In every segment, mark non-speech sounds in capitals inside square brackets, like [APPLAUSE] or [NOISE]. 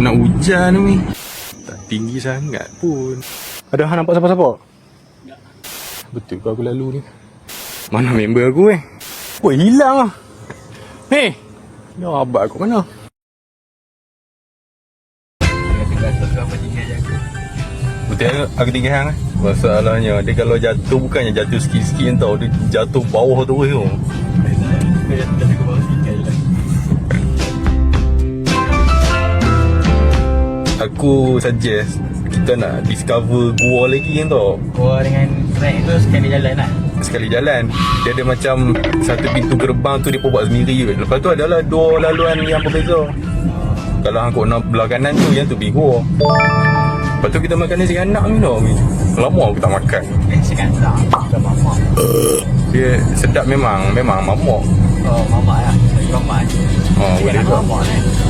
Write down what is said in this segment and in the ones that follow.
Nak hujan ni. Tak tinggi sangat pun. Ada hang nampak siapa-siapa? Betul ke aku lalu ni? Mana member aku eh? Woi hilang ah. Hei. Ya abang aku mana? Betul aku tinggal hang eh? Masalahnya dia kalau jatuh bukannya jatuh sikit-sikit tau Dia jatuh bawah tu tu Aku suggest kita nak discover gua lagi kan tau. Gua dengan track tu sekali jalan lah. Sekali jalan. Dia ada macam Satu pintu gerbang tu dia pun buat sendiri Lepas tu adalah dua laluan yang berbeza. Kalau hang kau nak belah kanan tu Yang tu bihu Lepas tu kita makan nasi anak ni tau Lama aku tak makan. Eh sekarang tak Dah mamak. Dia sedap memang. Memang mamak. Oh mamak lah. Mamak. Oh boleh tu mamak lah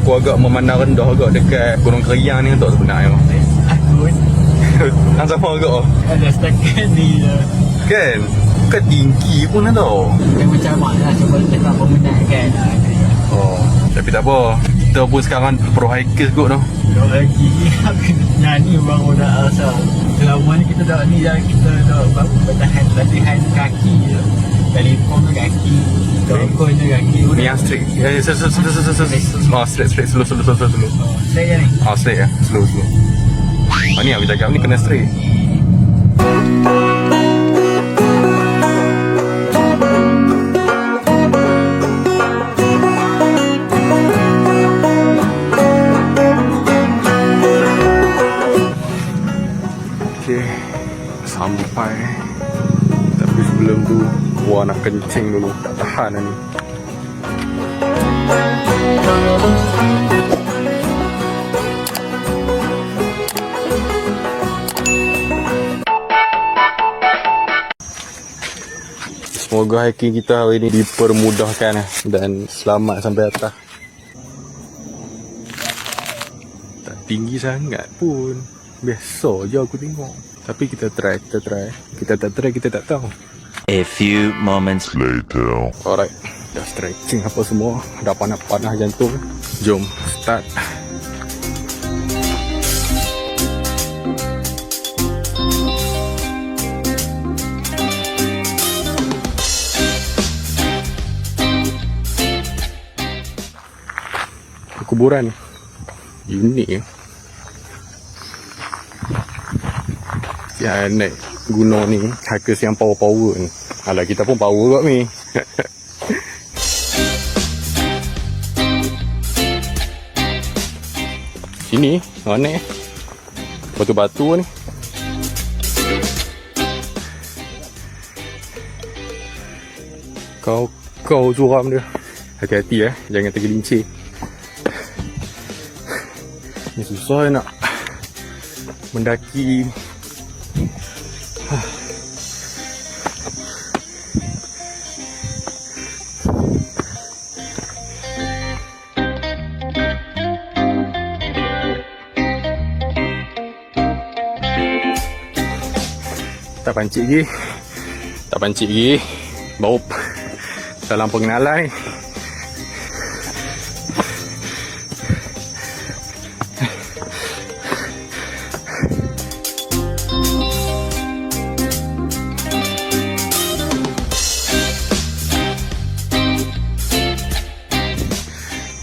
Aku agak memandang rendah agak dekat Gunung Keriang ni tak sebenarnya. Aku Hang [LAUGHS] sama agak oh. ada setakat ni lah Kan? Bukan tinggi pun lah tau. Dia macam mana lah Cuba kita tak pemenangkan lah Oh Tapi tak apa. Kita pun sekarang pro hikers kot tau. Dua lagi [LAUGHS] Aku nyanyi bang Udah asal Selama ni kita dah ni dah Kita dah baru bertahan Latihan kaki je. Telefon tu kaki Telefon tu kaki. Ni yang straight. Ya, ya, slow, slow, slow, slow, slow, slow. Oh, straight, straight, slow, slow, slow, slow, slow. Oh, Saya ni. Oh, straight ya, slow, slow. Oh, ni aku cakap. Ni kena straight. Gua nak kencing dulu. Tak tahan ni. Semoga hiking kita hari ini dipermudahkan dan selamat sampai atas. Tak tinggi sangat pun. Biasa je aku tengok. Tapi kita try, kita try. Kita tak try, kita tak tahu. A few moments later. Alright. Dah stretching apa semua. Dah panas-panas jantung. Jom start. Kuburan Unik ya Ya naik gunung ni Hackers yang power-power ni. Alah kita pun power kot ni [LAUGHS] Sini Mana? Eh Batu-batu ni. Kau Kau suram dia. Hati-hati eh. Jangan tergelincir. Ni susah nak Mendaki Tak pancit lagi Tak pancit lagi Bau Dalam pengenalan.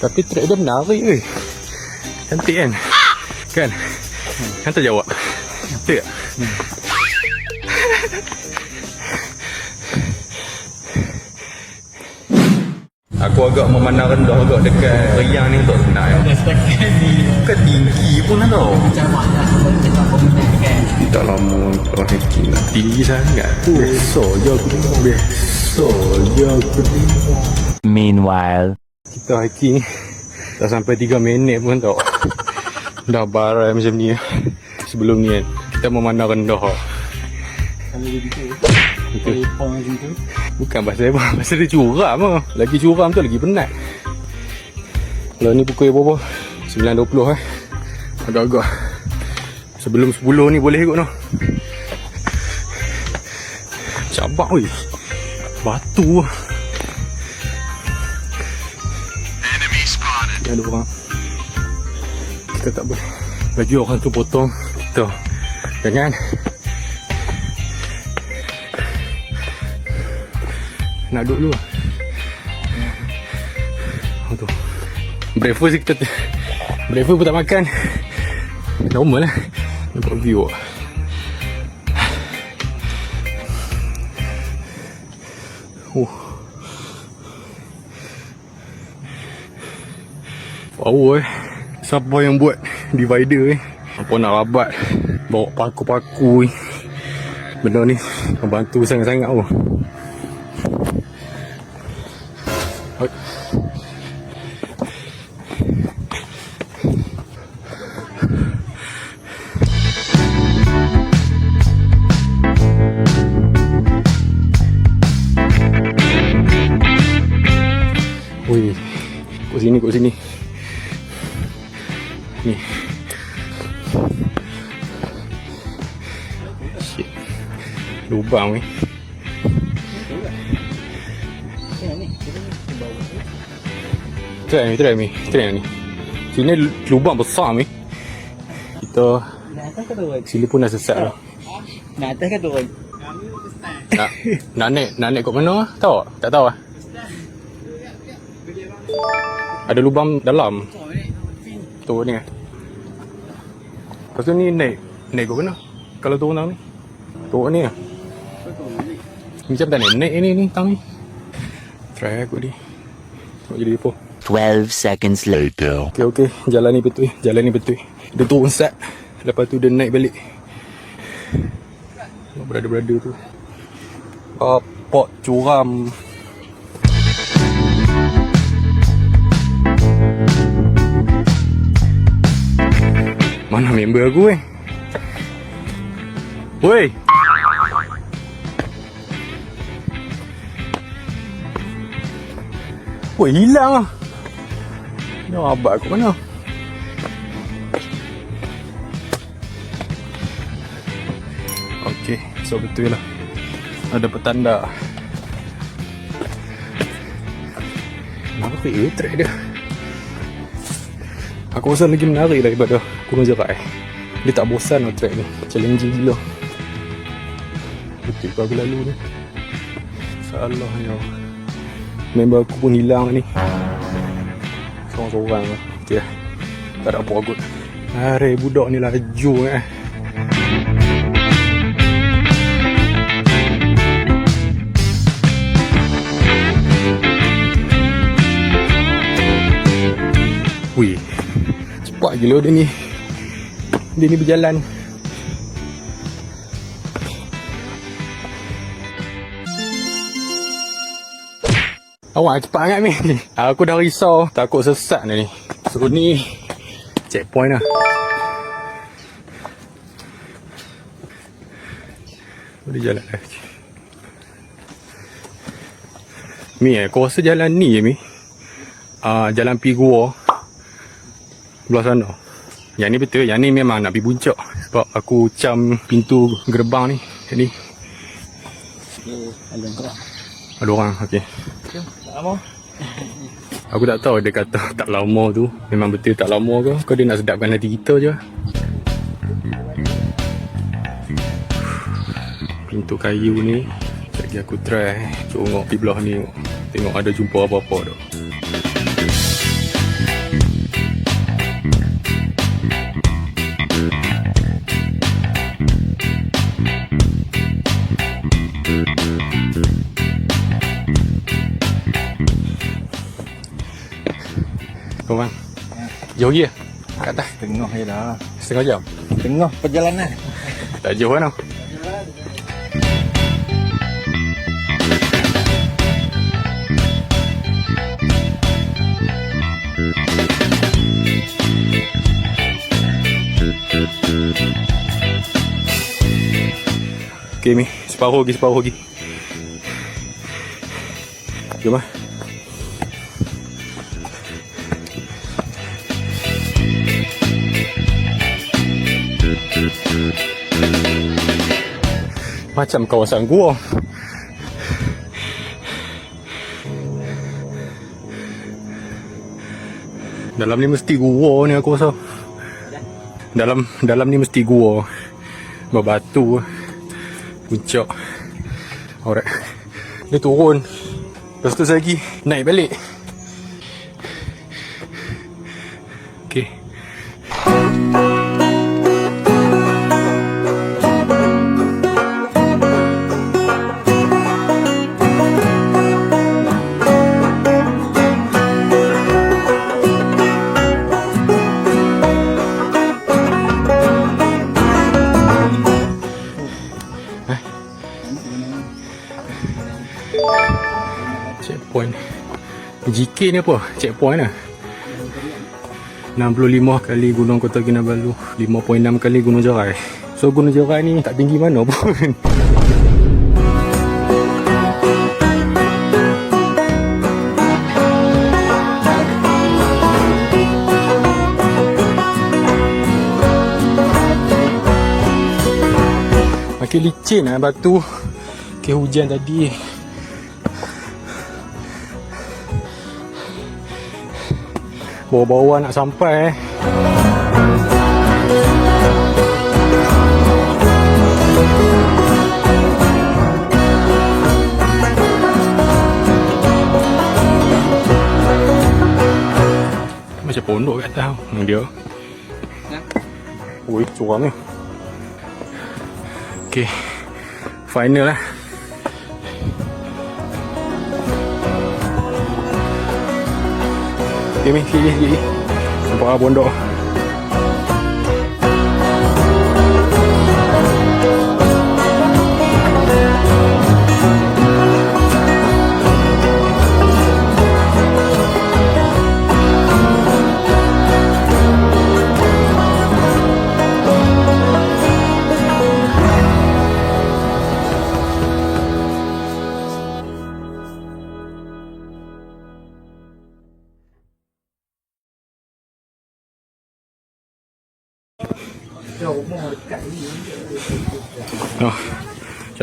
Tapi track dia menarik weh. Cantik kan? Kan? Kan tak jawab Betul tak Aku agak memandang rendah agak dekat Riang ni untuk setakat ni Bukan tinggi pun lah tau. Tak lama kalau hiking lah Tinggi sangat. Biasa je aku tengok. Biasa je aku tengok. Meanwhile. Kita hiking. Dah sampai 3 minit pun tau. [LAUGHS] Dah barai macam ni. Sebelum ni kan Kita memandang rendah tu Bukan pasal apa [LAUGHS] Pasal dia curam lah Lagi curam tu lagi penat. Kalau ni pukul berapa? 9.20 eh. Agak-agak. Sebelum 10 ni boleh kot no? Cabak weh Batu. Lah ada orang Kita tak boleh. Bagi orang tu potong Kita. Jangan Nak duduk dulu lah. Oh tu? Breakfast kita Breakfast pun tak makan. Normal lah. Nampak view lah Oh. Power eh. Siapa yang buat divider eh? Apa nak rabat? Bawa paku-paku eh Benda ni Membantu sangat-sangat oh. Oi. Ui, kat sini, kat sini. Ni. Shit. Lubang ni. Try ni, try ni. Try ni. Sini lubang besar ni. Kita sini pun dah sesat dah. Nak atas ke turun? Nak, nak naik, nak naik kat mana? Tahu tak? Tak tahu ah. Ada lubang dalam. Tu ni kan. Lepas tu ni naik. Naik kat mana? Kalau turun tang ni. Turun ni lah. Macam tak naik. Naik ni ni tang ni. Try aku ni. Tengok jadi apa. 12 seconds later. Okey okey, jalan ni betul. Jalan ni betul. Dia turun sat. Lepas tu dia naik balik. Brother-brother tu. Apa curam. Mana member aku eh? Woi. Woi hilang ah. Ni abad aku mana? Okey, so betul lah. Ada petanda. Kenapa ke eh, track dia? Aku rasa lagi menarik daripada Gunung Jerai. Dia tak bosan lah track ni. Challenging gila. Betul ke aku lalu ni? Salah ya. Member aku pun hilang ni. Seorang-seorang lah. Okay lah. Tak ada apa kot. Hari budak ni laju eh. Wih. Cepat gila dia ni. Dia ni berjalan. Awak cepat sangat ni. [LAUGHS] Aku dah risau. Takut sesat dah ni. So ni. Checkpoint lah. Boleh jalan lah. Mi eh. Kau rasa jalan ni je Mi? Ah, jalan pergi gua. Belah sana. Yang ni betul. Yang ni memang nak pergi puncak. Sebab aku cam pintu gerbang ni. Jadi. Ada orang Ada orang. Okay. Tak mau Aku tak tahu dia kata [LAUGHS] tak lama tu. Memang betul tak lama ke? Kau dia nak sedapkan hati kita je. Pintu kayu ni Lagi aku try. Tengok pergi belah ni. Tengok ada jumpa apa-apa tu Jauh lagi ya? Kat atas. Tengah je dah. Setengah jam. Tengah perjalanan. Tak jauh kan tau. Okay Mi, separuh lagi, separuh lagi. Jom lah. Macam kawasan gua. Dalam ni mesti gua ni aku rasa. Dalam dalam ni mesti gua. Berbatu. Puncak. Alright. Dia turun. Lepas tu saya lagi naik balik. GK ni apa? Checkpoint lah. 65 kali Gunung Kota Kinabalu 5.6 kali Gunung Jerai So Gunung Jerai ni tak tinggi mana pun. Makin licin lah batu. Okay hujan tadi Bawa-bawa nak sampai eh. Macam pondok kat atas tau dia. Ui, curam ni. Okay Final lah Okay, mi, sikit, sikit, sikit. Nampak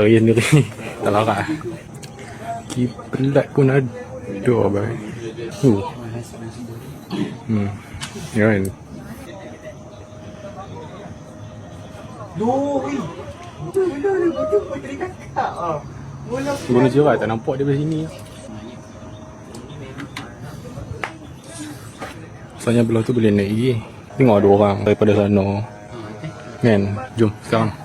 cari sendiri. [LAUGHS] tak larat lah. Kiplat pun ada abang. Uh. Hmm. Ya kan? Guna jerat tak nampak dia dari sini. Asalnya belah tu boleh naik lagi. Tengok ada orang daripada sana. Kan? Jom sekarang.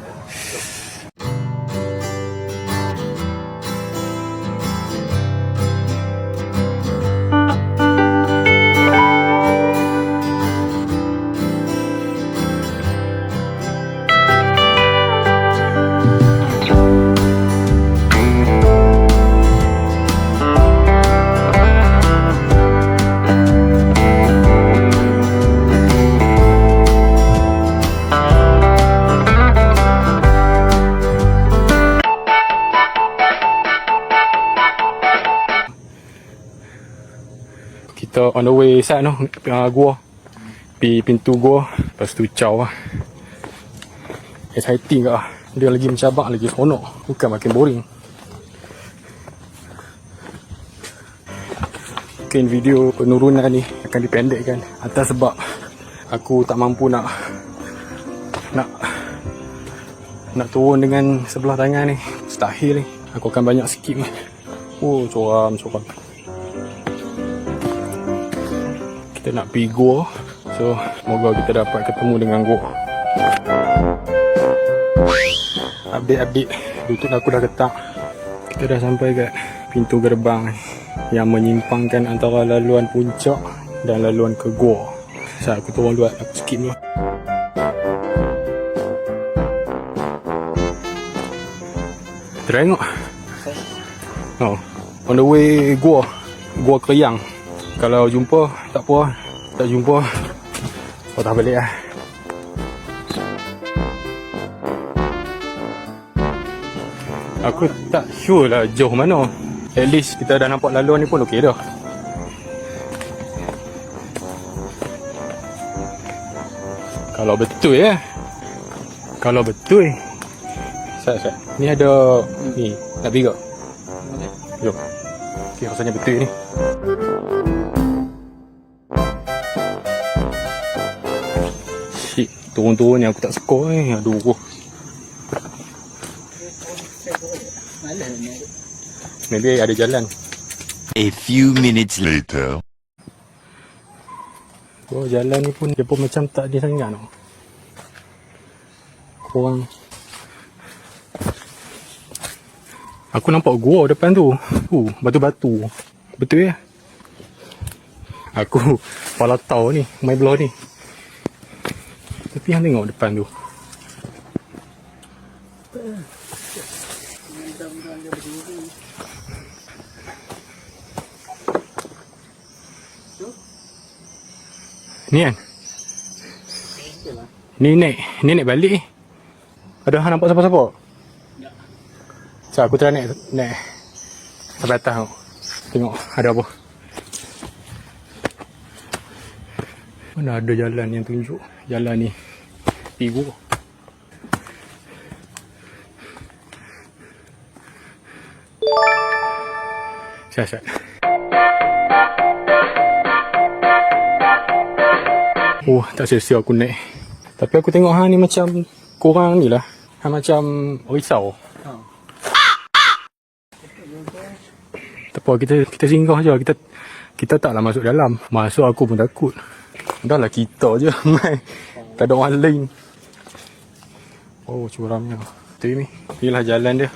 Side no, uh, gua. Pi pintu gua, lepas tu caw lah. Exciting ke lah. Dia lagi mencabak, lagi seronok. Bukan makin boring. Mungkin video penurunan ni akan dipendekkan. Atas sebab aku tak mampu nak nak nak turun dengan sebelah tangan ni. Mustahil ni. Aku akan banyak skip ni. Oh, coram, coram. Kita nak pergi gua so semoga kita dapat ketemu dengan gua update-update lutut aku dah ketak kita dah sampai kat pintu gerbang yang menyimpangkan antara laluan puncak dan laluan ke gua. Saya aku turun dulu aku skip dulu. Terengok. Oh, on the way gua. Gua Keriang. Kalau jumpa tak apa. Tak jumpa patah balik lah. Aku tak sure lah jauh mana. At least kita dah nampak laluan ni pun okey dah. Kalau betul ya. Kalau betul. Saya saya. Ni ada ni nak tak? Jom. Okay, rasanya betul ni. Turun-turun ni aku tak suka ni. Aduh. Maybe ada jalan. A few minutes later. Oh jalan ni pun dia pun macam tak ada sangat tau. Korang Aku nampak gua depan tu. Uh, batu-batu. Betul ya? Aku [LAUGHS] kepala tahu ni, main belah ni. Tapi yang tengok depan tu. Ni kan? Ni naik, ni naik balik ni. Ada hang nampak siapa-siapa? Tak. aku try naik, naik. Sampai atas tengok. Tengok ada apa. Mana ada jalan yang tunjuk jalan ni. Pigu. Siap-siap. Oh, tak sia-sia aku naik. Tapi aku tengok hang ni macam kurang ni lah. Hang macam risau. Tak apa, kita kita singgah je. Kita kita taklah masuk dalam. Masuk aku pun takut. Dah lah kita je. [LAUGHS] Mai. tak ada orang lain. Oh, curamnya. Tu ni. Inilah jalan dia.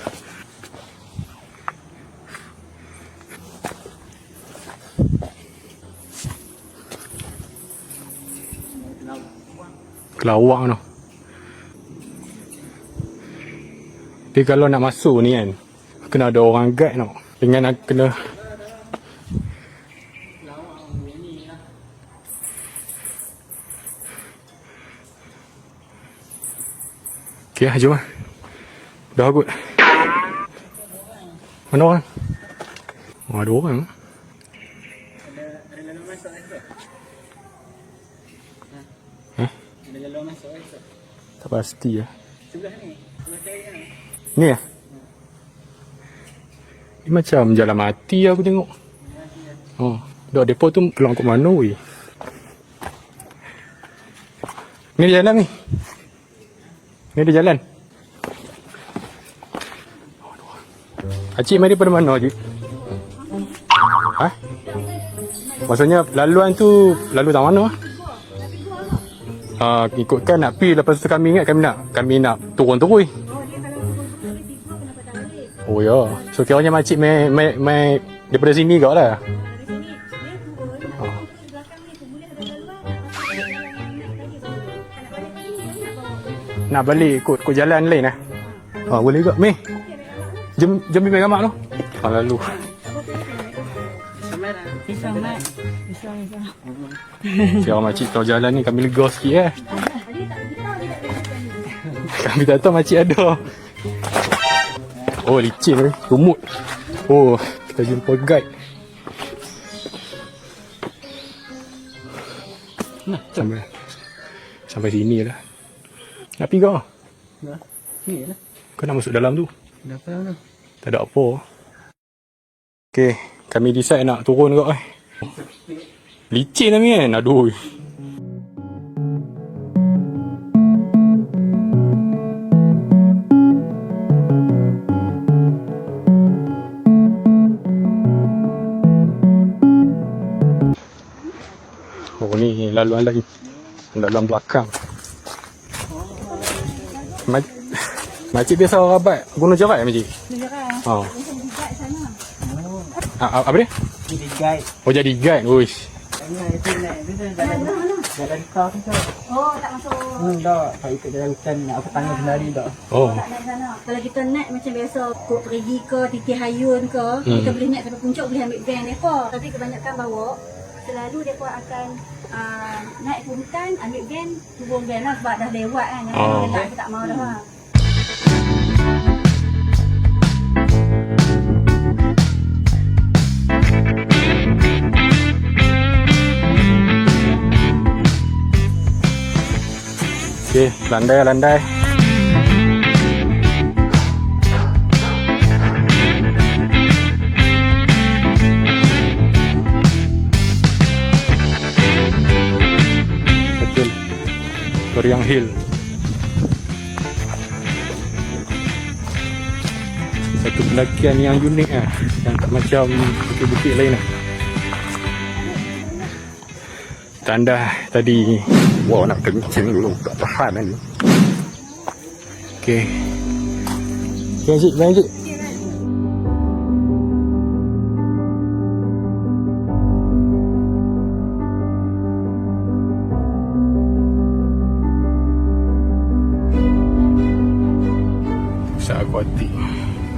Kelawak tu. Tapi kalau nak masuk ni kan, kena ada orang guide tau. Dengan nak kena Lah, jom lah. Dah kot. Mana orang? Oh, ada orang. Esok. Tak pasti lah. Sebelah ni. Ni lah. Ni macam jalan mati aku tengok. Oh, dah depo tu keluar kat mana weh? Ni jalan ni. Ni ada jalan. Acik mari pada mana Acik? Ha? Maksudnya laluan tu lalu tak mana? Ah, ikutkan nak pi lepas tu kami ingat kami nak kami nak turun terus. Oh ya. So kiranya makcik mai mai mai daripada sini kau lah. Nak balik ikut ikut jalan lain lah. Ah, boleh ke? Meh. Jom jom pergi mak tu. Ah, lalu. Pisang mat. Pisang pisang. Siapa makcik tahu jalan ni kami lega sikit eh. kami tak tahu makcik ada. Oh licin ni, rumut. Oh, kita jumpa guide. Nah, sampai sampai sini lah. Nak pergi kau? Nah. Ni lah. Kau nak masuk dalam tu? Dah apa tu? Tak ada apa. Okay, kami decide nak turun kau eh. Licin kami kan? Aduh. Oh ni laluan lagi. Laluan belakang. Mak- Makcik biasa rabat gunung jerat ya makcik? Oh. Ah, ah, apa dia? Jadi guide. Oh jadi guide. Uish. jalan kau tu. Oh, tak masuk. Hmm, dah. Saya ikut jalan hutan nak aku tangga sendiri. Oh. Tak naik sana. Kalau kita naik macam biasa, kok pergi ke titik hayun ke, Hmm. kita boleh naik sampai puncak, boleh ambil van mereka. Tapi kebanyakan bawa, selalu mereka akan uh, naik ke hutan, ambil van, turun van lah sebab dah lewat kan. Yang Oh. oh. tak, aku tak mau dah lah. Okey, landai landai. Koryang Hill. Satu pendakian yang unik ah, yang tak macam bukit-bukit lain ah. Tanda tadi Wah nak kencing dulu Tak tahan kan Okey. Lanjut, lanjut. Sakwati.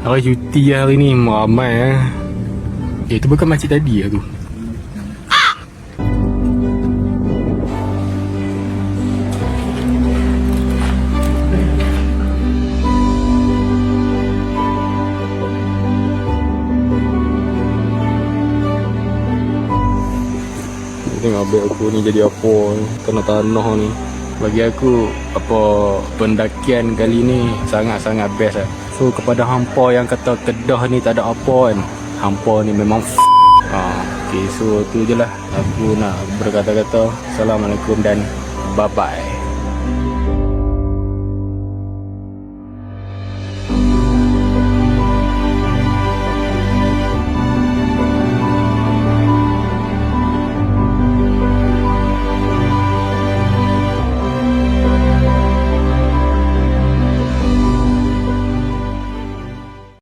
Hari cuti hari ni ramai eh. Eh tu bukan makcik tadi lah tu. Tengok abang aku ni jadi apa ni Tanah-tanah ni Bagi aku Apa Pendakian kali ni Sangat-sangat best lah So kepada hampa yang kata Kedah ni tak ada apa kan Hampa ni memang f- ha, Okay so tu je lah. Aku nak berkata-kata. Assalamualaikum dan Bye-bye